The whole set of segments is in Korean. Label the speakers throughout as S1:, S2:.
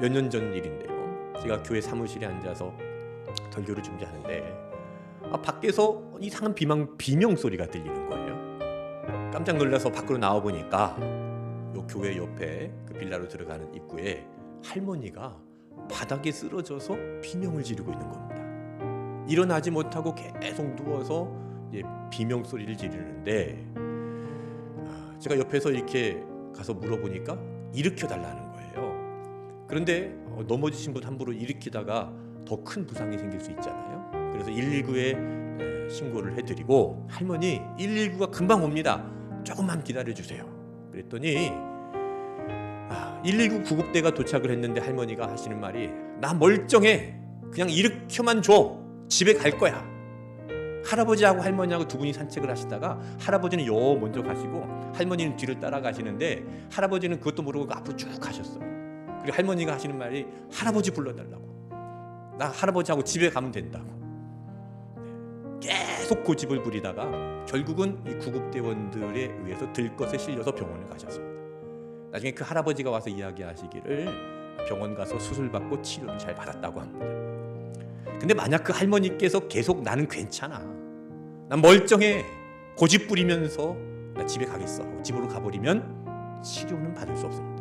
S1: 몇 년 전 일인데요. 제가 교회 사무실에 앉아서 설교를 준비하는데 아, 밖에서 이상한 비명, 비명 소리가 들리는 거예요. 깜짝 놀라서 밖으로 나와 보니까 요 교회 옆에 그 빌라로 들어가는 입구에 할머니가 바닥에 쓰러져서 비명을 지르고 있는 겁니다. 일어나지 못하고 계속 누워서 비명 소리를 지르는데 아, 제가 옆에서 이렇게 가서 물어보니까 일으켜 달라는. 그런데 어, 넘어지신 분 함부로 일으키다가 더 큰 부상이 생길 수 있잖아요. 그래서 119에 신고를 해드리고 할머니 119가 금방 옵니다. 조금만 기다려 주세요. 그랬더니 아, 119 구급대가 도착을 했는데 할머니가 하시는 말이 나 멀쩡해. 그냥 일으켜만 줘. 집에 갈 거야. 할아버지하고 할머니하고 두 분이 산책을 하시다가 할아버지는 요 먼저 가시고 할머니는 뒤를 따라가시는데 할아버지는 그것도 모르고 그 앞으로 쭉 가셨어요. 그리고 할머니가 하시는 말이 할아버지 불러달라고. 나 할아버지하고 집에 가면 된다고. 네. 계속 고집을 부리다가 결국은 이 구급대원들에 의해서 들것에 실려서 병원을 가셨습니다. 나중에 그 할아버지가 와서 이야기하시기를 병원 가서 수술 받고 치료를 잘 받았다고 합니다. 근데 만약 그 할머니께서 계속 나는 괜찮아. 난 멀쩡해. 고집 부리면서 나 집에 가겠어. 집으로 가버리면 치료는 받을 수 없습니다.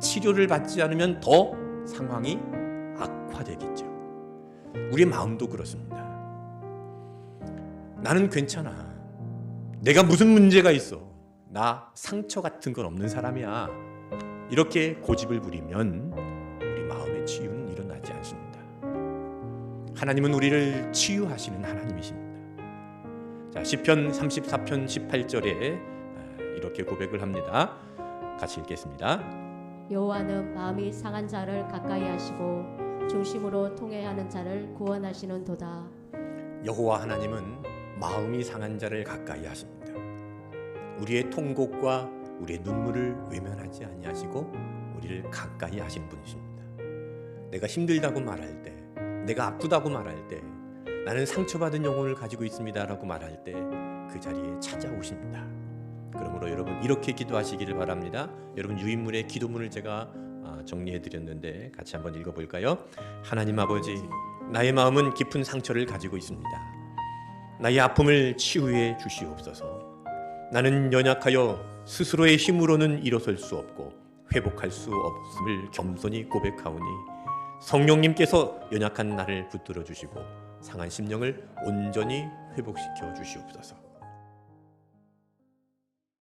S1: 치료를 받지 않으면 더 상황이 악화되겠죠. 우리의 마음도 그렇습니다. 나는 괜찮아. 내가 무슨 문제가 있어. 나 상처 같은 건 없는 사람이야. 이렇게 고집을 부리면 우리 마음의 치유는 일어나지 않습니다. 하나님은 우리를 치유하시는 하나님이십니다. 자, 시편 34편 18절에 이렇게 고백을 합니다. 같이 읽겠습니다.
S2: 여호와는 마음이 상한 자를 가까이 하시고 중심으로 통회하는 자를 구원하시는도다.
S1: 여호와 하나님은 마음이 상한 자를 가까이 하십니다. 우리의 통곡과 우리의 눈물을 외면하지 아니하시고 우리를 가까이 하신 분이십니다. 내가 힘들다고 말할 때, 내가 아프다고 말할 때, 나는 상처받은 영혼을 가지고 있습니다라고 말할 때 그 자리에 찾아오십니다. 그러므로 여러분 이렇게 기도하시기를 바랍니다. 여러분 유인물의 기도문을 제가 아, 정리해 드렸는데 같이 한번 읽어 볼까요? 하나님 아버지, 나의 마음은 깊은 상처를 가지고 있습니다. 나의 아픔을 치유해 주시옵소서. 나는 연약하여 스스로의 힘으로는 일어설 수 없고 회복할 수 없음을 겸손히 고백하오니 성령님께서 연약한 나를 붙들어 주시고 상한 심령을 온전히 회복시켜 주시옵소서.